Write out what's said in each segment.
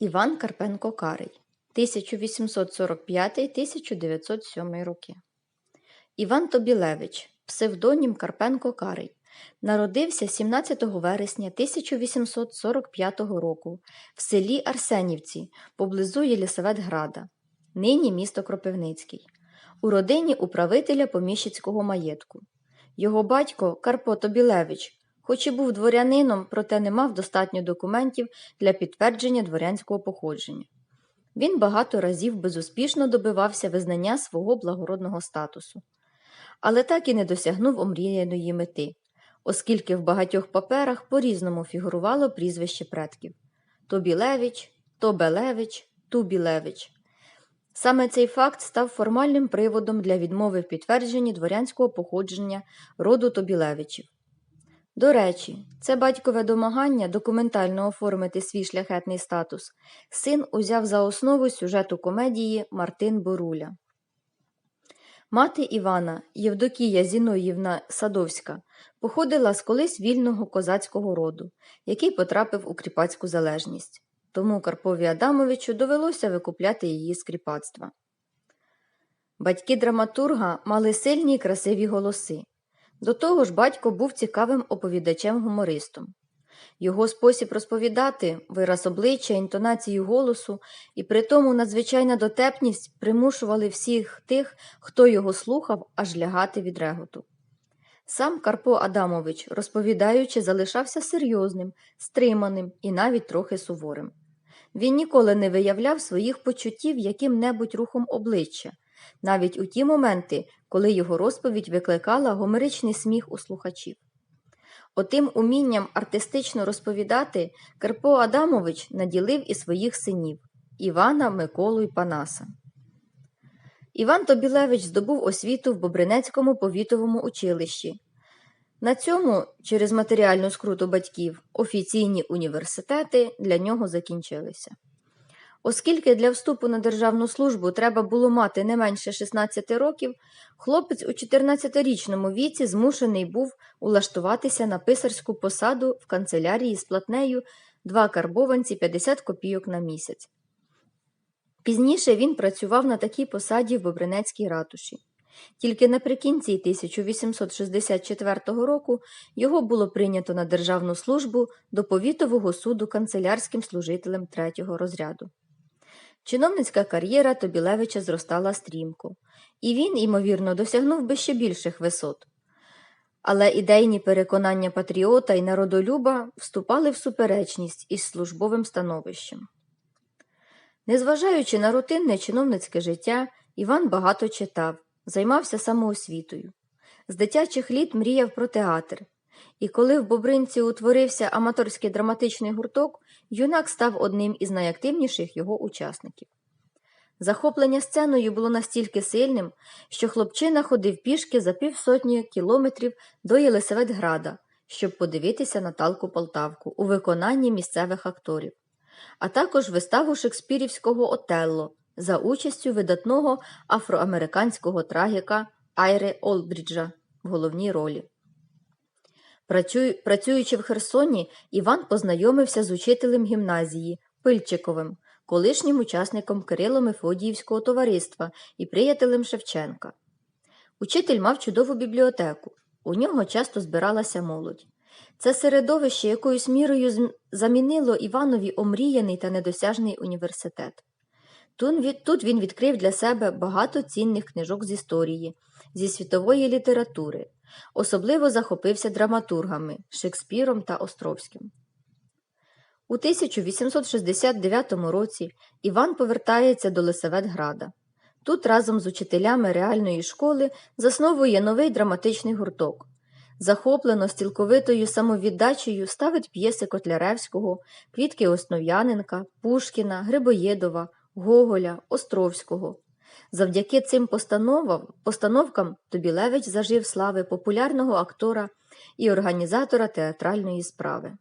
Іван Карпенко Карий 1845-1907 роки. Іван Тобілевич, псевдонім Карпенко Карий, народився 17 вересня 1845 року в селі Арсенівці поблизу Єлісаветграда, нині місто Кропивницький, у родині управителя поміщицького маєтку. Його батько Карпо Тобілевич, хоч і був дворянином, проте не мав достатньо документів для підтвердження дворянського походження. Він багато разів безуспішно добивався визнання свого благородного статусу, але так і не досягнув омріяної мети, оскільки в багатьох паперах по-різному фігурувало прізвище предків Тобілевич, Тобелевич, Тубілевич. Саме цей факт став формальним приводом для відмови в підтвердженні дворянського походження роду Тобілевичів. До речі, це батькове домагання документально оформити свій шляхетний статус син узяв за основу сюжету комедії Мартин Боруля. Мати Івана Євдокія Зіноївна Садовська походила з колись вільного козацького роду, який потрапив у кріпацьку залежність. Тому Карпові Адамовичу довелося викупляти її з кріпацтва. Батьки драматурга мали сильні й красиві голоси. До того ж, батько був цікавим оповідачем-гумористом. Його спосіб розповідати, вираз обличчя, інтонацію голосу і при тому надзвичайна дотепність примушували всіх тих, хто його слухав, аж лягати від реготу. Сам Карпо Адамович, розповідаючи, залишався серйозним, стриманим і навіть трохи суворим. Він ніколи не виявляв своїх почуттів яким-небудь рухом обличчя, навіть у ті моменти, коли його розповідь викликала гомеричний сміх у слухачів. Отим умінням артистично розповідати Карпо Адамович наділив і своїх синів Івана, Миколу і Панаса. Іван Тобілевич здобув освіту в Бобринецькому повітовому училищі. На цьому, через матеріальну скруту батьків, офіційні університети для нього закінчилися. Оскільки для вступу на державну службу треба було мати не менше 16 років, хлопець у 14-річному віці змушений був улаштуватися на писарську посаду в канцелярії з платнею два карбованці 50 копійок на місяць. Пізніше він працював на такій посаді в Бобринецькій ратуші. Тільки наприкінці 1864 року його було прийнято на державну службу до повітового суду канцелярським служителем третього розряду. Чиновницька кар'єра Тобілевича зростала стрімко, і він, ймовірно, досягнув би ще більших висот. Але ідейні переконання патріота і народолюба вступали в суперечність із службовим становищем. Незважаючи на рутинне чиновницьке життя, Іван багато читав, займався самоосвітою. З дитячих літ мріяв про театр, і коли в Бобринці утворився аматорський драматичний гурток, юнак став одним із найактивніших його учасників. Захоплення сценою було настільки сильним, що хлопчина ходив пішки за півсотні кілометрів до Єлисаветграда, щоб подивитися Наталку Полтавку у виконанні місцевих акторів, а також виставу шекспірівського Отелло за участю видатного афроамериканського трагіка Айре Олбріджа в головній ролі. Працюючи в Херсоні, Іван познайомився з учителем гімназії Пильчиковим, колишнім учасником Кирило Мефодіївського товариства і приятелем Шевченка. Учитель мав чудову бібліотеку, у нього часто збиралася молодь. Це середовище якоюсь мірою замінило Іванові омріяний та недосяжний університет. Тут він відкрив для себе багато цінних книжок з історії, зі світової літератури, особливо захопився драматургами Шекспіром та Островським. У 1869 році Іван повертається до Лисаветграда. Тут разом з учителями реальної школи засновує новий драматичний гурток. Захоплено стілковитою самовіддачею ставить п'єси Котляревського, Квітки Основ'яненка, Пушкіна, Грибоєдова, Гоголя, Островського. Завдяки цим постановкам Тобілевич зажив слави популярного актора і організатора театральної справи.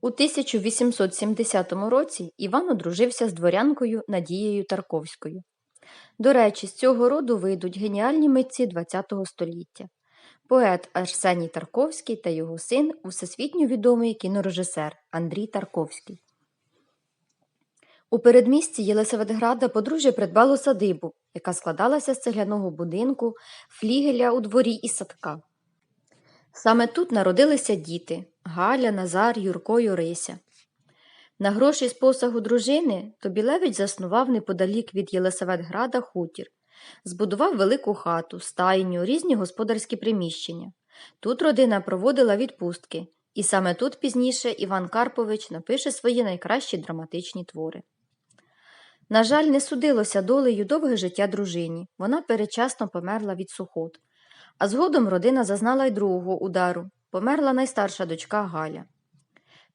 У 1870 році Іван одружився з дворянкою Надією Тарковською. До речі, з цього роду вийдуть геніальні митці ХХ століття поет Арсеній Тарковський та його син, всесвітньо відомий кінорежисер Андрій Тарковський. У передмісті Єлисаветграда подружжя придбало садибу, яка складалася з цегляного будинку, флігеля у дворі і садка. Саме тут народилися діти Галя, Назар, Юрко й Орися. На гроші з посагу дружини Тобілевич заснував неподалік від Єлисаветграда хутір, збудував велику хату, стайню, різні господарські приміщення. Тут родина проводила відпустки, і саме тут пізніше Іван Карпович напише свої найкращі драматичні твори. На жаль, не судилося долею довге життя дружині. Вона передчасно померла від сухот. А згодом родина зазнала й другого удару. Померла найстарша дочка Галя.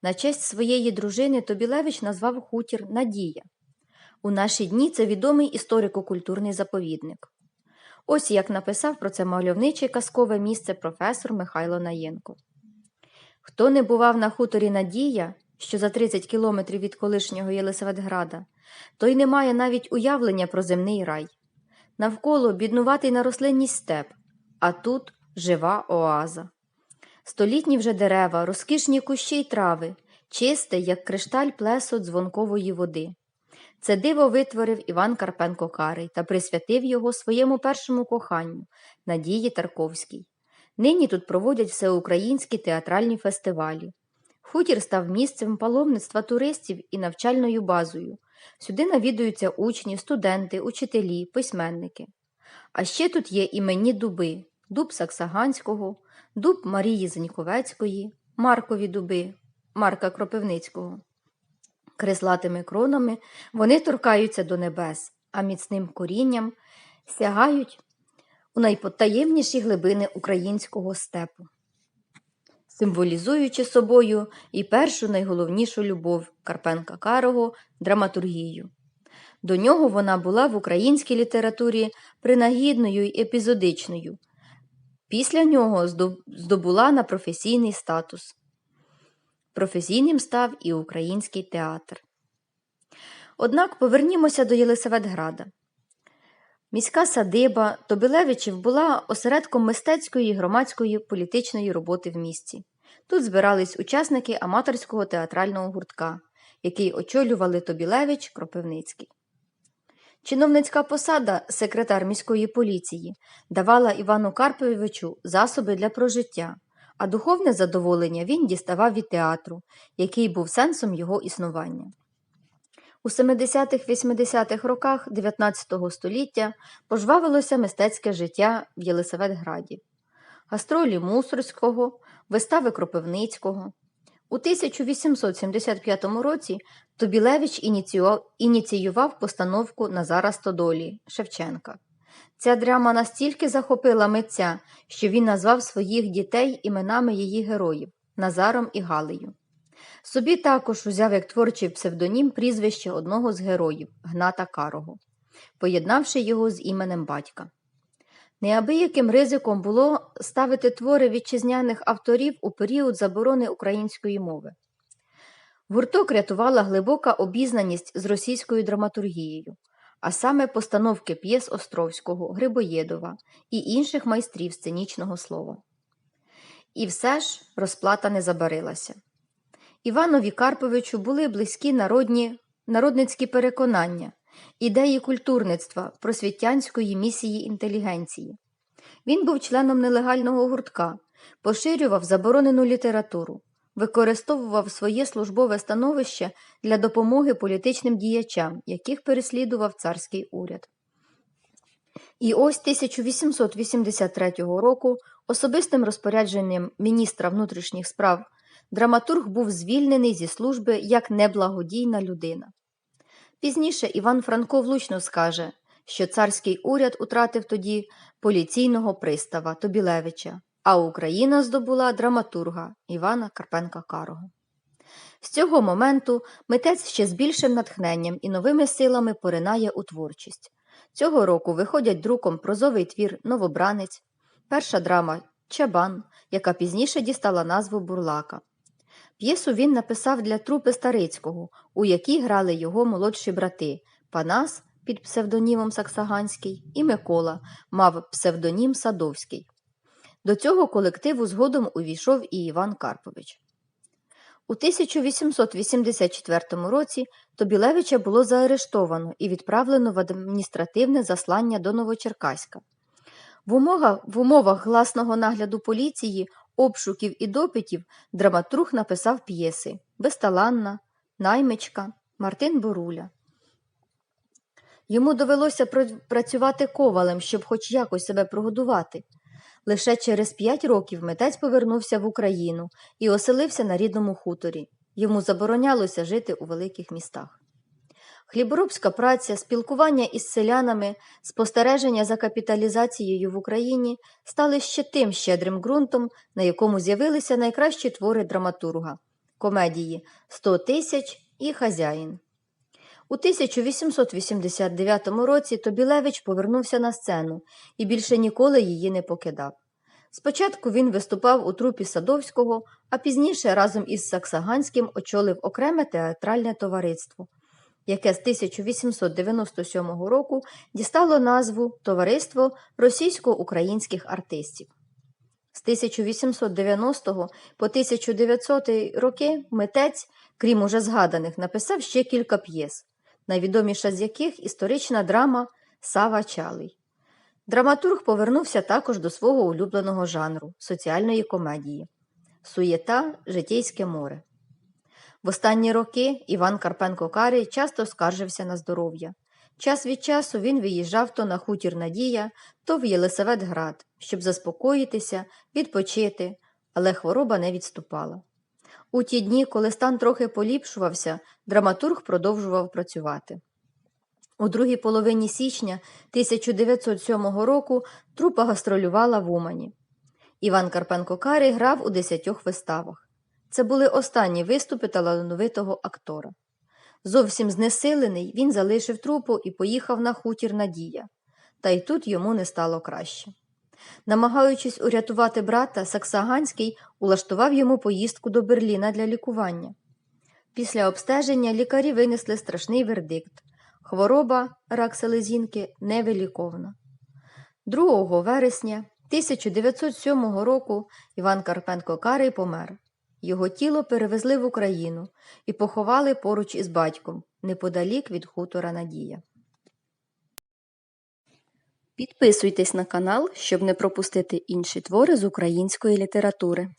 На честь своєї дружини Тобілевич назвав хутір Надія. У наші дні це відомий історико-культурний заповідник. Ось як написав про це мальовниче казкове місце професор Михайло Наєнко. Хто не бував на хуторі Надія, що за 30 кілометрів від колишнього Єлисаветграда, той не має навіть уявлення про земний рай. Навколо біднуватий на рослинність степ, а тут жива оаза. Столітні вже дерева, розкішні кущі й трави, чисте, як кришталь плесо дзвонкової води. Це диво витворив Іван Карпенко Карий та присвятив його своєму першому коханню Надії Тарковській. Нині тут проводять всеукраїнські театральні фестивалі. Хутір став місцем паломництва туристів і навчальною базою. Сюди навідуються учні, студенти, учителі, письменники. А ще тут є іменні дуби дуб Саксаганського, дуб Марії Заньковецької, Маркові дуби, Марка Кропивницького. Креслатими кронами вони торкаються до небес, а міцним корінням сягають у найпотаємніші глибини українського степу, символізуючи собою і першу найголовнішу любов Карпенка Карого драматургію. До нього вона була в українській літературі принагідною й епізодичною. Після нього здобула на професійний статус. Професійним став і український театр. Однак повернімося до Єлисаветграда. Міська садиба Тобілевичів була осередком мистецької і громадської політичної роботи в місті. Тут збирались учасники аматорського театрального гуртка, який очолювали Тобілевич Кропивницький. Чиновницька посада, секретар міської поліції, давала Івану Карповичу засоби для прожиття, а духовне задоволення він діставав від театру, який був сенсом його існування. У 70-80-х роках 19 століття пожвавилося мистецьке життя в Єлисаветграді, гастролі Мусорського, вистави Кропивницького. У 1875 році Тобілевич ініціював постановку Назара Стодолі Шевченка. Ця драма настільки захопила митця, що він назвав своїх дітей іменами її героїв Назаром і Галею. Собі також узяв як творчий псевдонім прізвище одного з героїв Гната Карого, поєднавши його з іменем батька. Неабияким ризиком було ставити твори вітчизняних авторів у період заборони української мови. Гурток рятувала глибока обізнаність з російською драматургією, а саме постановки п'єс Островського, Грибоєдова і інших майстрів сценічного слова. І все ж розплата не забарилася. Іванові Карповичу були близькі народні, народницькі переконання, ідеї культурництва, просвітянської місії інтелігенції. Він був членом нелегального гуртка, поширював заборонену літературу, використовував своє службове становище для допомоги політичним діячам, яких переслідував царський уряд. І ось 1883 року особистим розпорядженням міністра внутрішніх справ драматург був звільнений зі служби як неблагодійна людина. Пізніше Іван Франко влучно скаже, що царський уряд утратив тоді поліційного пристава Тобілевича, а Україна здобула драматурга Івана Карпенка Карого. З цього моменту митець ще з більшим натхненням і новими силами поринає у творчість. Цього року виходять друком прозовий твір Новобранець, перша драма Чабан, яка пізніше дістала назву Бурлака. П'єсу він написав для трупи Старицького, у якій грали його молодші брати Панас під псевдонімом Саксаганський і Микола мав псевдонім Садовський. До цього колективу згодом увійшов і Іван Карпович. У 1884 році Тобілевича було заарештовано і відправлено в адміністративне заслання до Новочеркаська. В умовах, в умовах гласного нагляду поліції, обшуків і допитів драматург написав п'єси Безталанна, Наймичка, Мартин Боруля. Йому довелося працювати ковалем, щоб хоч якось себе прогодувати. Лише через п'ять років митець повернувся в Україну і оселився на рідному хуторі. Йому заборонялося жити у великих містах. Хліборобська праця, спілкування із селянами, спостереження за капіталізацією в Україні стали ще тим щедрим ґрунтом, на якому з'явилися найкращі твори драматурга комедії «Сто тисяч» і Хазяїн. У 1889 році Тобілевич повернувся на сцену і більше ніколи її не покидав. Спочатку він виступав у трупі Садовського, а пізніше разом із Саксаганським очолив окреме театральне товариство, яке з 1897 року дістало назву Товариство російсько-українських артистів. З 1890 по 1900 роки митець, крім уже згаданих, написав ще кілька п'єс, найвідоміша з яких історична драма Сава Чалий. Драматург повернувся також до свого улюбленого жанру соціальної комедії Суєта Житейське море. В останні роки Іван Карпенко Карий часто скаржився на здоров'я. Час від часу він виїжджав то на хутір Надія, то в Єлисаветград, щоб заспокоїтися, відпочити, але хвороба не відступала. У ті дні, коли стан трохи поліпшувався, драматург продовжував працювати. У другій половині січня 1907 року трупа гастролювала в Умані. Іван Карпенко Карий грав у десятьох виставах. Це були останні виступи талановитого актора. Зовсім знесилений, він залишив трупу і поїхав на хутір Надія. Та й тут йому не стало краще. Намагаючись урятувати брата, Саксаганський улаштував йому поїздку до Берліна для лікування. Після обстеження лікарі винесли страшний вердикт хвороба рак селезінки невиліковна. 2 вересня 1907 року Іван Карпенко Карий помер. Його тіло перевезли в Україну і поховали поруч із батьком, неподалік від хутора Надія. Підписуйтесь на канал, щоб не пропустити інші твори з української літератури.